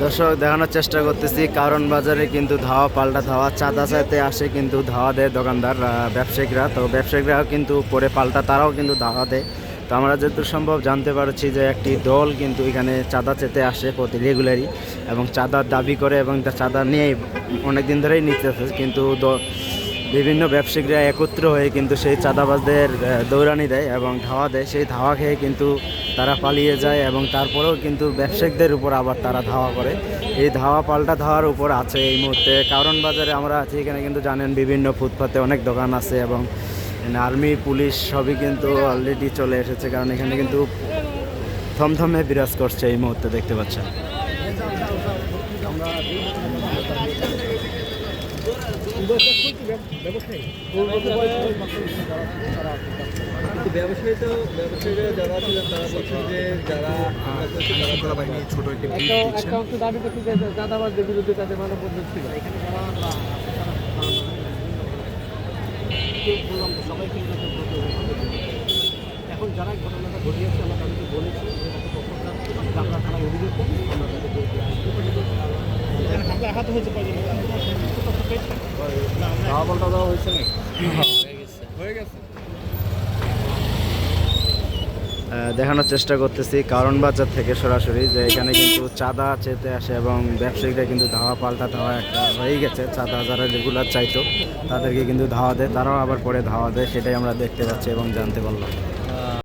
দর্শক, দেখানোর চেষ্টা করতেছি। কারণ বাজারে কিন্তু ধাওয়া, পাল্টা ধাওয়া, চাঁদা চাইতে আসে কিন্তু ধাওয়া দেয় দোকানদার ব্যবসায়িকরা। তো ব্যবসায়িকরাও কিন্তু পরে পাল্টা, তারাও কিন্তু ধাওয়া দেয়। তো আমরা যতদূর সম্ভব জানতে পারছি যে একটি দল কিন্তু এখানে চাঁদা চেতে আসে প্রতি রেগুলারই এবং চাঁদার দাবি করে এবং চাঁদা নিয়ে অনেক দিন ধরেই নিতে নিতেছে। কিন্তু বিভিন্ন ব্যবসায়িকরা একত্র হয়ে কিন্তু সেই চাঁদাবাজদের দৌড়ানি দেয় এবং ধাওয়া দেয়। সেই ধাওয়া খেয়ে কিন্তু তারা পালিয়ে যায় এবং তারপরেও কিন্তু ব্যবসায়িকদের উপর আবার তারা ধাওয়া করে। এই ধাওয়া পাল্টা ধাওয়ার উপর আছে এই মুহূর্তে। কারণ বাজারে আমরা আছি এখানে কিন্তু জানেন বিভিন্ন ফুটপাতে অনেক দোকান আছে এবং আর্মি, পুলিশ সবই কিন্তু অলরেডি চলে এসেছে। কারণ এখানে কিন্তু থমথমে বিরাজ করছে এই মুহূর্তে দেখতে পাচ্ছেন। ব্যবসায়ী তো ব্যবসায়ীরা যারা তারা বলছেন যে যারা শৃঙ্খলা বাহিনী ছোট একটি একটা অংশ দাবি করছে যে চাঁদাবাজদের বিরুদ্ধে তাদের মানববন্ধন ছিল এখন যারা ঘটনাটা ঘটিয়েছে আমরা তাদেরকে বলেছি আমরা থানায় অভিযোগ করি আমরা তাদেরকে আঘাত হয়েছে আহ, দেখানোর চেষ্টা করতেছি কারণ বাজার থেকে সরাসরি যে এখানে কিন্তু চাঁদা চেতে আসে এবং ব্যবসায়ীরা কিন্তু ধাওয়া পাল্টা ধাওয়া একটা হয়ে গেছে। চাঁদা যারা রেগুলার চাইতো তাদেরকে কিন্তু ধাওয়া দেয় তারাও আবার পরে ধাওয়া দেয় সেটাই আমরা দেখতে পাচ্ছি এবং জানতে পারলাম।